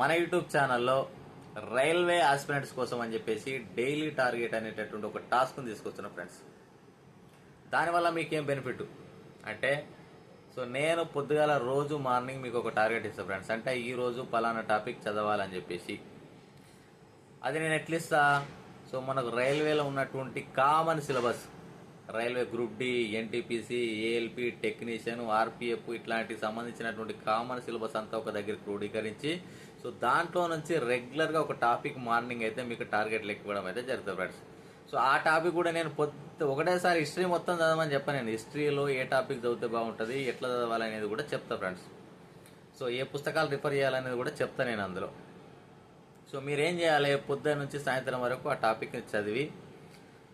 మన యూట్యూబ్ ఛానల్లో railway aspirants కోసం అని చెప్పేసి డైలీ టార్గెట్ అనేటటువంటి ఒక టాస్క్ని తీసుకొస్తున్నా ఫ్రెండ్స్. దానివల్ల మీకేం బెనిఫిట్? అంటే సో నేను పొద్దుగాల రోజు మార్నింగ్ మీకు ఒక టార్గెట్ ఇస్తాను ఫ్రెండ్స్. అంటే ఈరోజు పలానా టాపిక్ చదవాలని చెప్పేసి. అది నేను ఎట్లిస్తా? సో మనకు రైల్వేలో ఉన్నటువంటి common syllabus railway group D NTPC ALP technician RPF ఇట్లాంటికి సంబంధించినటువంటి కామన్ సిలబస్ అంతా ఒక దగ్గర క్రోడీకరించి సో దాంట్లో నుంచి రెగ్యులర్గా ఒక టాపిక్ మార్నింగ్ అయితే మీకు టార్గెట్ లెక్క ఇవ్వడం అయితే జరుగుతుంది ఫ్రెండ్స్. సో ఆ టాపిక్ కూడా నేను పొద్దు ఒకటేసారి హిస్టరీ మొత్తం చదవమని చెప్పాను నేను. హిస్టరీలో ఏ టాపిక్ చదివితే బాగుంటుంది ఎట్లా చదవాలనేది కూడా చెప్తా ఫ్రెండ్స్. సో ఏ పుస్తకాలు రిఫర్ చేయాలనేది కూడా చెప్తా నేను అందులో. సో మీరు ఏం చేయాలి? పొద్దున్న నుంచి సాయంత్రం వరకు ఆ టాపిక్ని చదివి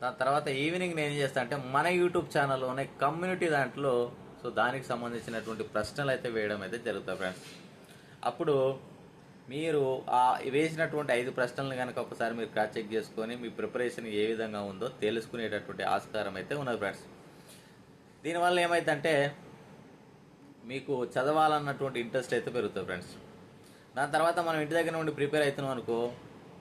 దాని తర్వాత ఈవినింగ్ నేను ఏం చేస్తాను అంటే మన యూట్యూబ్ ఛానల్లోనే కమ్యూనిటీ దాంట్లో సో దానికి సంబంధించినటువంటి ప్రశ్నలు అయితే వేయడం అయితే జరుగుతుంది ఫ్రెండ్స్. అప్పుడు మీరు ఆ వేసినటువంటి ఐదు ప్రశ్నలను కనుక ఒకసారి మీరు క్రాస్ చెక్ చేసుకొని మీ ప్రిపరేషన్ ఏ విధంగా ఉందో తెలుసుకునేటటువంటి ఆస్కారం అయితే ఉన్నది ఫ్రెండ్స్. దీనివల్ల ఏమైందంటే మీకు చదవాలన్నటువంటి ఇంట్రెస్ట్ అయితే పెరుగుతుంది ఫ్రెండ్స్. దాని తర్వాత మనం ఇంటి దగ్గర నుండి ప్రిపేర్ అవుతున్నాం అనుకో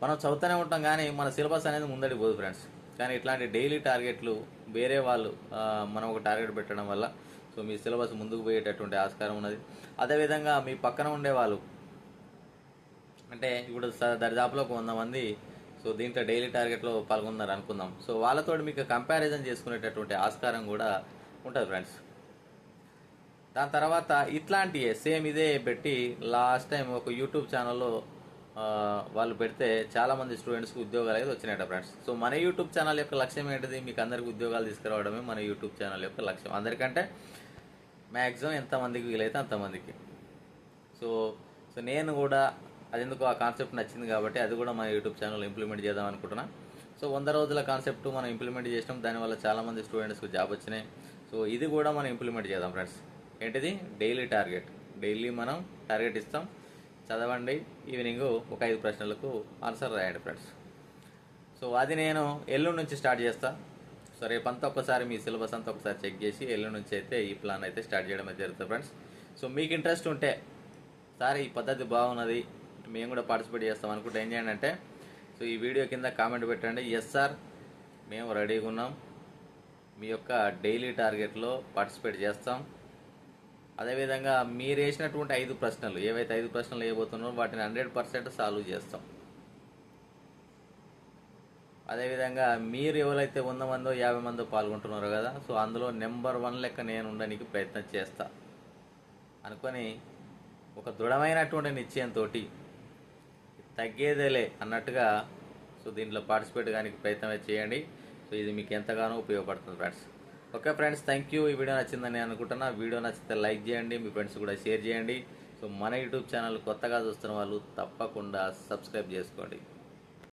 మనం చదువుతూనే ఉంటాం కానీ మన సిలబస్ అనేది ముందడి పోదు ఫ్రెండ్స్. కానీ ఇట్లాంటి డైలీ టార్గెట్లు వేరే వాళ్ళు మనం ఒక టార్గెట్ పెట్టడం వల్ల సో మీ సిలబస్ ముందుకు పోయేటటువంటి ఆస్కారం ఉన్నది. అదేవిధంగా మీ పక్కన ఉండే వాళ్ళు అంటే ఇప్పుడు దరిదాపులో ఒక వంద మంది సో దీంట్లో డైలీ టార్గెట్లో పాల్గొన్నారు అనుకుందాం. సో వాళ్ళతో మీకు కంపారిజన్ చేసుకునేటటువంటి ఆస్కారం కూడా ఉంటుంది ఫ్రెండ్స్. దాని తర్వాత ఇట్లాంటి సేమ్ ఇదే పెట్టి లాస్ట్ టైం ఒక యూట్యూబ్ ఛానల్లో వాళ్ళు పెడితే చాలా మంది స్టూడెంట్స్కి ఉద్యోగాలు అయితే వచ్చినాయట ఫ్రెండ్స్. సో మన యూట్యూబ్ ఛానల్ యొక్క లక్ష్యం ఏంటిది? మీకు అందరికి ఉద్యోగాలు తీసుకురావడమే మన యూట్యూబ్ ఛానల్ యొక్క లక్ష్యం. అందరికంటే మ్యాక్సిమం ఎంతమందికి వీలైతే అంతమందికి. సో సో నేను కూడా అది ఎందుకు ఆ కాన్సెప్ట్ నచ్చింది కాబట్టి అది కూడా మన యూట్యూబ్ ఛానల్ ఇంప్లిమెంట్ చేద్దాం అనుకుంటున్నా. సో వంద రోజుల కాన్సెప్ట్ మనం ఇంప్లిమెంట్ చేసినాం. దానివల్ల చాలామంది స్టూడెంట్స్కి జాబ్ వచ్చినాయి. సో ఇది కూడా మనం ఇంప్లిమెంట్ చేద్దాం ఫ్రెండ్స్. ఏంటిది? Daily target. డైలీ మనం టార్గెట్ ఇస్తాం. చదవండి. ఈవినింగ్ ఒక ఐదు ప్రశ్నలకు ఆన్సర్ రాయండి ఫ్రెండ్స్. సో అది నేను ఎల్లుండి నుంచి స్టార్ట్ చేస్తా. సో రేపంతా ఒకసారి మీ సిలబస్ అంతా ఒకసారి చెక్ చేసి ఎల్లుండి నుంచి అయితే ఈ ప్లాన్ అయితే స్టార్ట్ చేయడం జరుగుతుంది ఫ్రెండ్స్. సో మీకు ఇంట్రెస్ట్ ఉంటే సార్ ఈ పద్ధతి బాగున్నది మేము కూడా పార్టిసిపేట్ చేస్తాం. అనుకుంటే ఏం చేయండి అంటే సో ఈ వీడియో కింద కామెంట్ పెట్టండి. ఎస్ సార్ మేము రెడీగా ఉన్నాం. మీ యొక్క డైలీ టార్గెట్లో పార్టిసిపేట్ చేస్తాం. అదేవిధంగా మీరు వేసినటువంటి ఐదు ప్రశ్నలు ఏవైతే ఐదు ప్రశ్నలు వేయబోతున్నారో వాటిని హండ్రెడ్ పర్సెంట్ సాల్వ్ చేస్తాం. అదేవిధంగా మీరు ఎవరైతే వంద మందో యాభై మందో పాల్గొంటున్నారో కదా సో అందులో నెంబర్ వన్ లెక్క నేను ఉండడానికి ప్రయత్నం చేస్తా. అనుకొని ఒక దృఢమైనటువంటి నిశ్చయంతో తగ్గేదేలే అన్నట్టుగా సో దీంట్లో పార్టిసిపేట్ కానీ ప్రయత్నం చేయండి. సో ఇది మీకు ఎంతగానో ఉపయోగపడుతుంది friends okay friends thank you ఈ వీడియో నచ్చిందని నేను అనుకుంటున్నా. వీడియో నచ్చితే లైక్ చేయండి మీ ఫ్రెండ్స్ కూడా షేర్ చేయండి. సో మన యూట్యూబ్ ఛానల్ కొత్తగా చూస్తున్న వాళ్ళు తప్పకుండా సబ్స్క్రైబ్ చేసుకోండి.